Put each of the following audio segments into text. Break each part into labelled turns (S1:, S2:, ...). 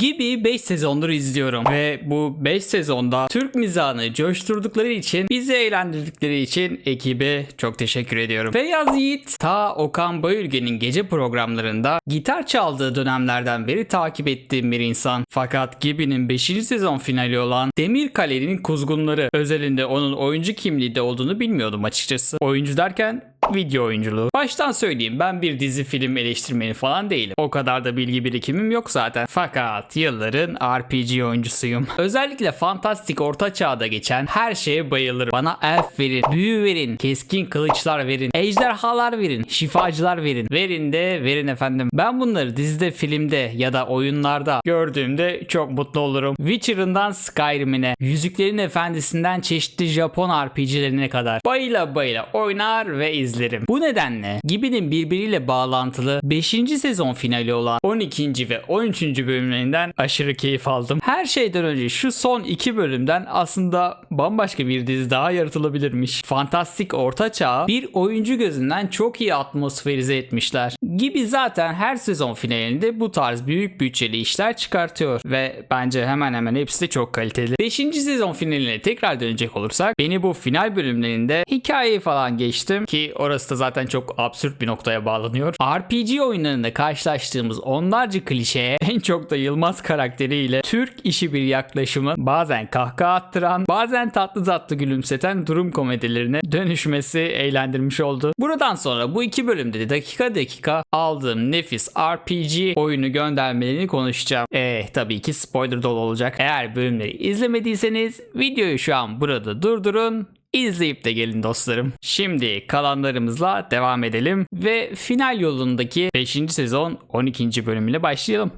S1: Gibi 5 sezondur izliyorum ve bu 5 sezonda Türk mizahını coşturdukları için bizi eğlendirdikleri için ekibe çok teşekkür ediyorum. Feyyaz Yiğit ta Okan Bayülgen'in gece programlarında gitar çaldığı dönemlerden beri takip ettiğim bir insan. Fakat Gibi'nin 5. sezon finali olan Demirkale'nin Kuzgunları özelinde onun oyuncu kimliği de olduğunu bilmiyordum açıkçası. Oyuncu derken video oyunculuğu. Baştan söyleyeyim ben bir dizi film eleştirmeni falan değilim. O kadar da bilgi birikimim yok zaten. Fakat yılların RPG oyuncusuyum. Özellikle fantastik orta çağda geçen her şeye bayılırım. Bana elf verin, büyü verin, keskin kılıçlar verin, ejderhalar verin, şifacılar verin. Verin de verin efendim. Ben bunları dizide, filmde ya da oyunlarda gördüğümde çok mutlu olurum. Witcher'ından Skyrim'ine, Yüzüklerin Efendisi'nden çeşitli Japon RPG'lerine kadar bayıla bayıla oynar ve izlerim. Bu nedenle Gibi'nin birbiriyle bağlantılı 5. sezon finali olan 12. ve 13. bölümlerinden aşırı keyif aldım. Her şeyden önce şu son iki bölümden aslında bambaşka bir dizi daha yaratılabilirmiş. Fantastik orta çağı bir oyuncu gözünden çok iyi atmosferize etmişler. Gibi zaten her sezon finalinde bu tarz büyük bütçeli işler çıkartıyor ve bence hemen hemen hepsi de çok kaliteli. 5. sezon finaline tekrar dönecek olursak beni bu final bölümlerinde hikayeyi falan geçtim ki orası da zaten çok absürt bir noktaya bağlanıyor. RPG oyunlarında karşılaştığımız onlarca klişeye en çok da Yılmaz karakteriyle Türk işi bir yaklaşımı bazen kahkaha attıran bazen tatlı tatlı gülümseten durum komedilerine dönüşmesi eğlendirmiş oldu. Buradan sonra bu iki bölümde de dakika dakika aldığım nefis RPG oyunu göndermelerini konuşacağım. Eh tabii ki spoiler dolu olacak. Eğer bölümleri izlemediyseniz videoyu şu an burada durdurun İzleyip de gelin dostlarım. Şimdi kalanlarımızla devam edelim ve final yolundaki 5. sezon 12. bölümüyle başlayalım.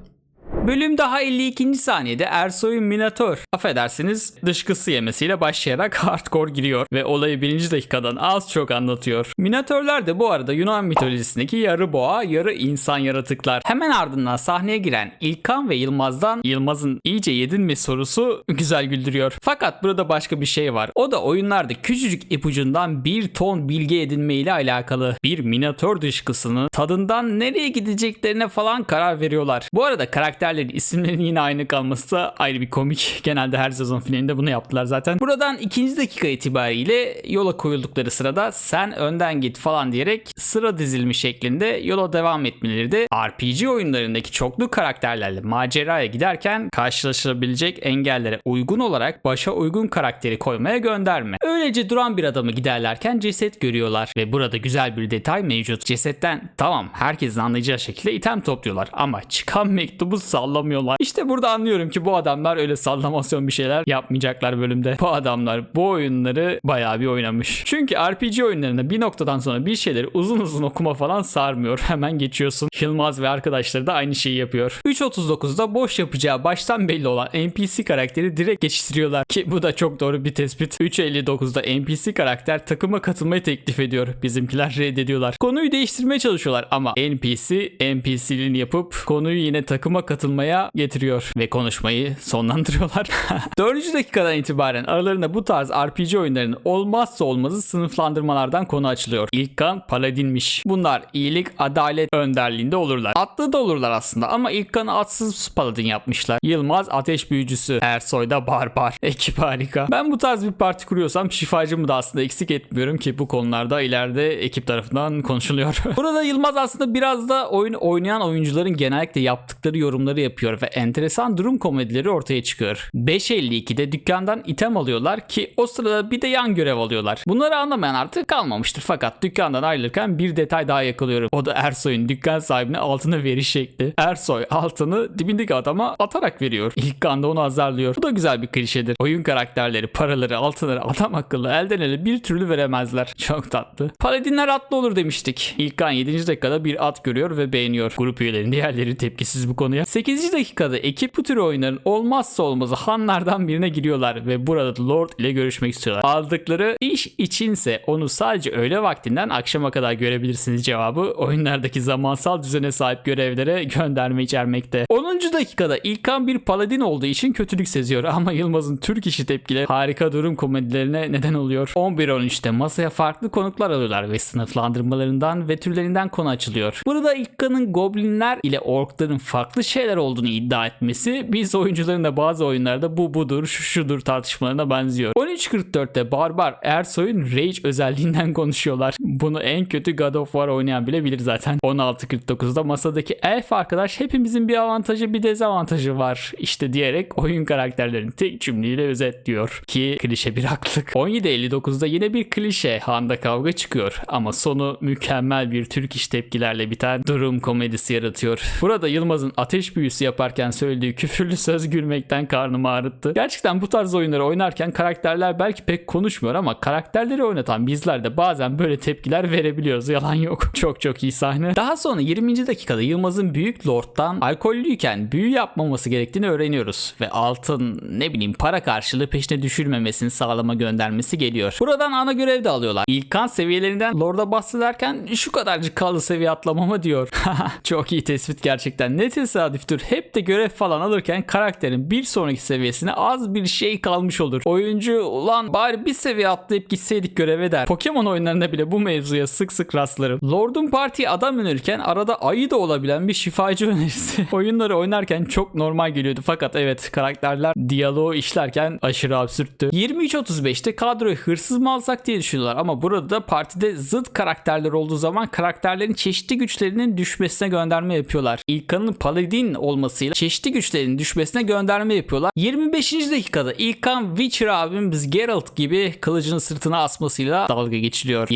S1: Bölüm daha 52. saniyede Ersoy'un Minator affedersiniz dışkısı yemesiyle başlayarak hardcore giriyor ve olayı birinci dakikadan az çok anlatıyor. Minatorlar da bu arada Yunan mitolojisindeki yarı boğa yarı insan yaratıklar. Hemen ardından sahneye giren İlkan ve Yılmaz'dan Yılmaz'ın iyice yedin mi sorusu güzel güldürüyor. Fakat burada başka bir şey var. O da oyunlarda küçücük ipucundan bir ton bilgi edinme ile alakalı. Bir Minotaur dışkısını tadından nereye gideceklerine falan karar veriyorlar. Bu arada karakterlerin isimlerinin yine aynı kalması da ayrı bir komik. Genelde her sezon finalinde bunu yaptılar zaten. Buradan ikinci dakika itibariyle yola koyuldukları sırada sen önden git falan diyerek sıra dizilmiş şeklinde yola devam etmeleri de RPG oyunlarındaki çoklu karakterlerle maceraya giderken karşılaşılabilecek engellere uygun olarak başa uygun karakteri koymaya gönderme. Öylece duran bir adamı giderlerken ceset görüyorlar ve burada güzel bir detay mevcut. Cesetten tamam herkesin anlayacağı şekilde item topluyorlar ama çıkan mektubu sallamıyorlar. İşte burada anlıyorum ki bu adamlar öyle sallamasyon bir şeyler yapmayacaklar bölümde. Bu adamlar bu oyunları bayağı bir oynamış. Çünkü RPG oyunlarında bir noktadan sonra bir şeyleri uzun uzun okuma falan sarmıyor. Hemen geçiyorsun. Yılmaz ve arkadaşları da aynı şeyi yapıyor. 3.39'da boş yapacağı baştan belli olan NPC karakteri direkt geçiştiriyorlar ki bu da çok doğru bir tespit. 3.59'da NPC karakter takıma katılmayı teklif ediyor. Bizimkiler reddediyorlar. Konuyu değiştirmeye çalışıyorlar ama NPC NPC'liğini yapıp konuyu yine takıma katılmaya getiriyor ve konuşmayı sonlandırıyorlar. 4. dakikadan itibaren aralarında bu tarz RPG oyunlarının olmazsa olmazı sınıflandırmalardan konu açılıyor. İlk kan Paladin'miş. Bunlar iyilik, adalet önderliğinde olurlar. Atlı da olurlar aslında ama ilk kanı atsız Paladin yapmışlar. Yılmaz ateş büyücüsü. Ersoy da barbar. Ekip harika. Ben bu tarz bir parti kuruyorsam şifacımı da aslında eksik etmiyorum ki bu konularda ileride ekip tarafından konuşuluyor. Burada Yılmaz aslında biraz da oyun oynayan oyuncuların genellikle yaptıkları yorumları yapıyor ve enteresan durum komedileri ortaya çıkıyor. 5.52'de dükkandan item alıyorlar ki o sırada bir de yan görev alıyorlar. Bunları anlamayan artık kalmamıştır fakat dükkandan ayrılırken bir detay daha yakalıyorum. O da Ersoy'un dükkan sahibine altını veriş şekli. Ersoy altını dibindeki adama atarak veriyor. İlk kanda onu azarlıyor. Bu da güzel bir klişedir. Oyun karakterleri paraları altınları adam akıllı elden ele bir türlü veremezler. Çok tatlı. Paladinler atlı olur demiştik. İlk kan 7. dakikada bir at görüyor ve beğeniyor. Grup üyelerinin diğerleri tepkisiz bu konuya. 8. dakikada ekip bu tür oyunların olmazsa olmazı hanlardan birine giriyorlar ve burada Lord ile görüşmek istiyorlar. Aldıkları iş içinse onu sadece öğle vaktinden akşama kadar görebilirsiniz cevabı oyunlardaki zamansal düzene sahip görevlere gönderme içermekte. 10. dakikada İlkan bir paladin olduğu için kötülük seziyor ama Yılmaz'ın Türk işi tepkileri harika durum komedilerine neden oluyor. 11-13'te masaya farklı konuklar alıyorlar ve sınıflandırmalarından ve türlerinden konu açılıyor. Burada İlkan'ın goblinler ile orkların farklı şeyler şeyler olduğunu iddia etmesi biz oyuncuların da bazı oyunlarda bu budur şu şudur tartışmalarına benziyor. 13.44'te Barbar Ersoy'un Rage özelliğinden konuşuyorlar. Bunu en kötü God of War oynayan bile bilir zaten. 16.49'da masadaki elf arkadaş hepimizin bir avantajı bir dezavantajı var işte diyerek oyun karakterlerini tek cümleyle özetliyor. Ki klişe bir haklık. 17.59'da yine bir klişe handa kavga çıkıyor ama sonu mükemmel bir Türk iş tepkilerle biten durum komedisi yaratıyor. Burada Yılmaz'ın ateş büyüsü yaparken söylediği küfürlü söz gülmekten karnımı ağrıttı. Gerçekten bu tarz oyunları oynarken karakterler belki pek konuşmuyor ama karakterleri oynatan bizler de bazen böyle tepkiler verebiliyoruz. Yalan yok. Çok çok iyi sahne. Daha sonra 20. dakikada Yılmaz'ın Büyük Lord'dan alkollüyken büyü yapmaması gerektiğini öğreniyoruz. Ve altın ne bileyim para karşılığı peşine düşürmemesini sağlama göndermesi geliyor. Buradan ana görev de alıyorlar. İlkan seviyelerinden Lord'a bahsederken şu kadarcık kaldı seviye atlamama diyor. çok iyi tespit gerçekten. Ne tesadüftür. Hep de görev falan alırken karakterin bir sonraki seviyesine az bir şey kalmış olur. Oyuncu ulan bari bir seviye atlayıp gitseydik göreve der. Pokemon oyunlarında bile bu mevzuya sık sık rastlarım. Lord'un partiye adam önerirken arada ayı da olabilen bir şifacı önerisi. Oyunları oynarken çok normal geliyordu fakat evet karakterler diyaloğu işlerken aşırı absürttü. 23.35'te kadroyu hırsız mı alsak diye düşünüyorlar ama burada da partide zıt karakterler olduğu zaman karakterlerin çeşitli güçlerinin düşmesine gönderme yapıyorlar. İlkan'ın paladin olmasıyla çeşitli güçlerin düşmesine gönderme yapıyorlar. 25. dakikada İlkan Witcher abimiz Geralt gibi kılıcını sırtına asmasıyla dalga geçiliyor.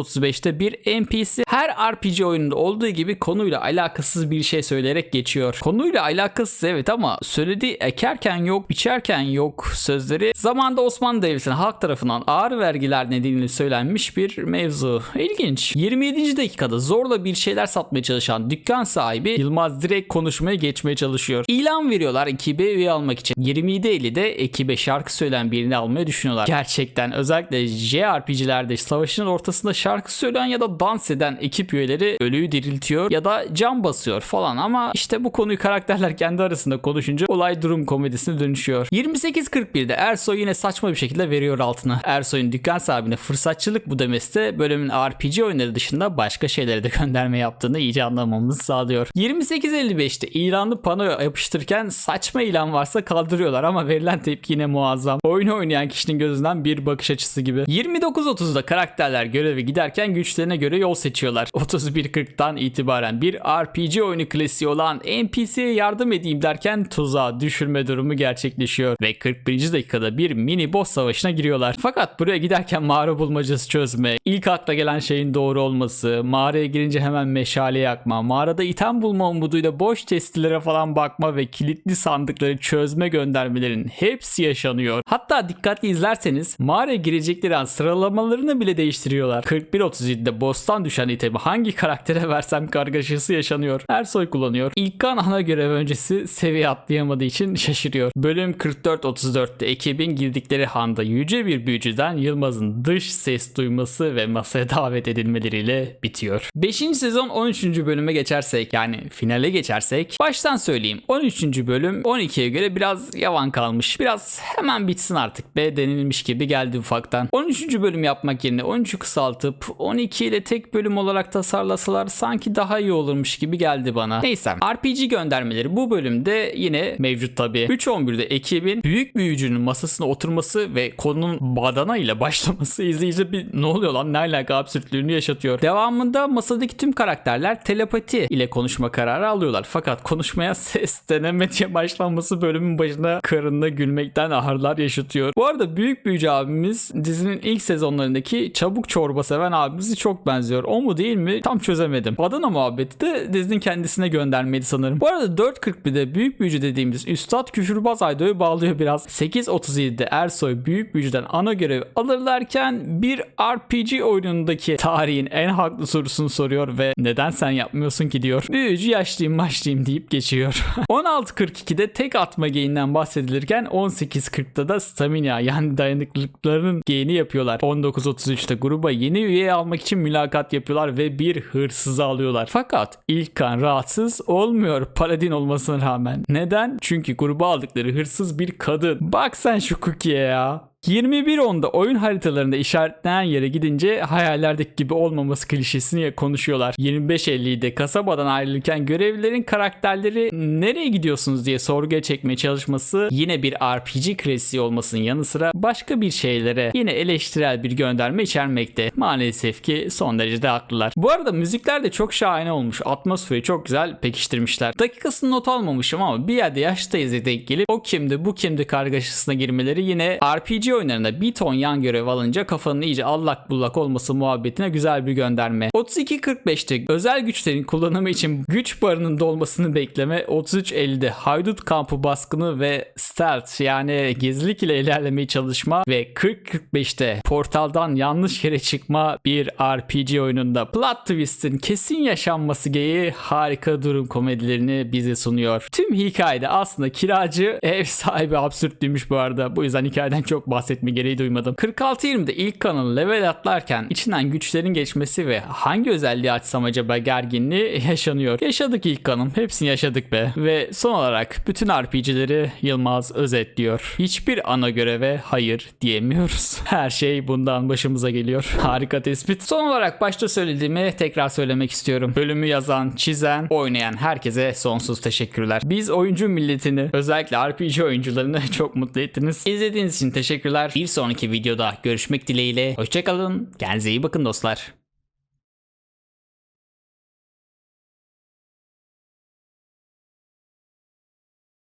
S1: 26.35'te bir NPC her RPG oyununda olduğu gibi konuyla alakasız bir şey söyleyerek geçiyor. Konuyla alakasız evet ama söylediği ekerken yok, biçerken yok sözleri zamanda Osmanlı Devleti'ne halk tarafından ağır vergiler nedeniyle söylenmiş bir mevzu. İlginç. 27. dakikada zorla bir şeyler satmaya çalışan dükkan sahibi Yılmaz direkt konuşmaya geçmeye çalışıyor. İlan veriyorlar ekibe üye almak için. 27.50'de ekibe şarkı söyleyen birini almayı düşünüyorlar. Gerçekten özellikle JRPG'lerde savaşın ortasında şarkı söyleyen ya da dans eden ekip üyeleri ölüyü diriltiyor ya da can basıyor falan ama işte bu konuyu karakterler kendi arasında konuşunca olay durum komedisine dönüşüyor. 28.41'de Ersoy yine saçma bir şekilde veriyor altına. Ersoy'un dükkan sahibine fırsatçılık bu demesi de bölümün RPG oyunları dışında başka şeylere de gönderme yaptığını iyice anlamamızı sağlıyor. 28.55'te ilanlı pano yapıştırırken saçma ilan varsa kaldırıyorlar ama verilen tepki yine muazzam. Oyunu oynayan kişinin gözünden bir bakış açısı gibi. 29.30'da karakterler görevi giderken güçlerine göre yol seçiyorlar. 31.40'dan itibaren bir RPG oyunu klasiği olan NPC'ye yardım edeyim derken tuzağa düşürme durumu gerçekleşiyor ve 41. dakikada bir mini boss savaşına giriyorlar. Fakat buraya giderken mağara bulmacası çözme, ilk akla gelen şeyin doğru olması, mağaraya girince hemen meşale yakma, mağarada item bulma umuduyla boş testilere falan bakma ve kilitli sandıkları çözme göndermelerin hepsi yaşanıyor. Hatta dikkatli izlerseniz mağaraya girecekleri an sıralamalarını bile değiştiriyorlar. 41.37'de boss'tan düşen itemi hangi karaktere versem kargaşası yaşanıyor. Ersoy kullanıyor. İlkan ana görev öncesi seviye atlayamadığı için şaşırıyor. Bölüm 44.34'te ekibin girdikleri handa yüce bir büyücüden Yılmaz'ın dış ses duyması ve masaya davet edilmeleriyle bitiyor. 5. sezon 13. bölüme geçersek yani finale geçersek baştan söyleyeyim 13. bölüm 12'ye göre biraz yavan kalmış. Biraz hemen bitsin artık be denilmiş gibi geldi ufaktan. 13. bölüm yapmak yerine 13'ü kısaltıp 12 ile tek bölüm olarak tasarlasalar sanki daha iyi olurmuş gibi geldi bana. Neyse RPG göndermeleri bu bölümde yine mevcut tabi. 3.11'de ekibin büyük büyücünün masasına oturması ve konunun badana ile başlaması izleyici bir ne oluyor lan ne alaka absürtlüğünü yaşatıyor. Devamında masadaki tüm karakterler telepati ile konuşma kararı alıyorlar. Fakat konuşmaya ses deneme diye başlanması bölümün başında karında gülmekten ahırlar yaşatıyor. Bu arada büyük büyücü abimiz dizinin ilk sezonlarındaki çabuk çorba seven abimizi çok benziyor. O mu değil mi? Tam çözemedim. Badana muhabbeti de dizinin kendisine göndermeydi sanırım. Bu arada 4.41'de büyük büyücü dediğimiz Üstad Küfürbaz Aydo'yu bağlıyor biraz. 8.37'de Ersoy büyük büyücüden ana görev alırlarken bir RPG oyunundaki tarihin en haklı sorusunu soruyor ve neden sen yapmıyorsun ki diyor. Büyücü yaşlıyım başlayayım deyip geçiyor. 16.42'de tek atma gain'den bahsedilirken 18.40'da da stamina yani dayanıklılıklarının gain'i yapıyorlar. 19.33'te gruba yeni üye almak için mülakat yapıyorlar ve bir hırsızı alıyorlar. Fakat İlkan rahatsız olmuyor paladin olmasına rağmen. Neden? Çünkü gruba aldıkları hırsız bir kadın. Bak sen şu cookie'ye ya. 21.10'da oyun haritalarında işaretlenen yere gidince hayallerdeki gibi olmaması klişesini konuşuyorlar. 25.50'de kasabadan ayrılırken görevlilerin karakterleri nereye gidiyorsunuz diye sorguya çekmeye çalışması yine bir RPG klasiği olmasının yanı sıra başka bir şeylere yine eleştirel bir gönderme içermekte. Maalesef ki son derece de haklılar. Bu arada müzikler de çok şahane olmuş. Atmosferi çok güzel pekiştirmişler. Dakikasını not almamışım ama bir yerde yaştayız denk gelip o kimdi bu kimdi kargaşasına girmeleri yine RPG oyunlarında bir ton yan görev alınca kafanın iyice allak bullak olması muhabbetine güzel bir gönderme. 32.45'te özel güçlerin kullanımı için güç barının dolmasını bekleme. 33.50'de haydut kampı baskını ve stealth yani gizlilik ile ilerlemeye çalışma ve 40.45'te portaldan yanlış yere çıkma bir RPG oyununda plot twist'in kesin yaşanması gereği harika durum komedilerini bize sunuyor. Tüm hikayede aslında kiracı ev sahibi absürtlüymüş bu arada. Bu yüzden hikayeden çok bahsetme gereği duymadım. 46.20'de ilk kanalı level atlarken içinden güçlerin geçmesi ve hangi özelliği açsam acaba gerginliği yaşanıyor. Yaşadık ilk kanım. Hepsini yaşadık be. Ve son olarak bütün RPG'leri Yılmaz özetliyor. Hiçbir ana göreve hayır diyemiyoruz. Her şey bundan başımıza geliyor. Harika tespit. Son olarak başta söylediğimi tekrar söylemek istiyorum. Bölümü yazan, çizen, oynayan herkese sonsuz teşekkürler. Biz oyuncu milletini özellikle RPG oyuncularını çok mutlu ettiniz. İzlediğiniz için teşekkürler. Bir sonraki videoda görüşmek dileğiyle. Hoşçakalın. Kendinize iyi bakın dostlar.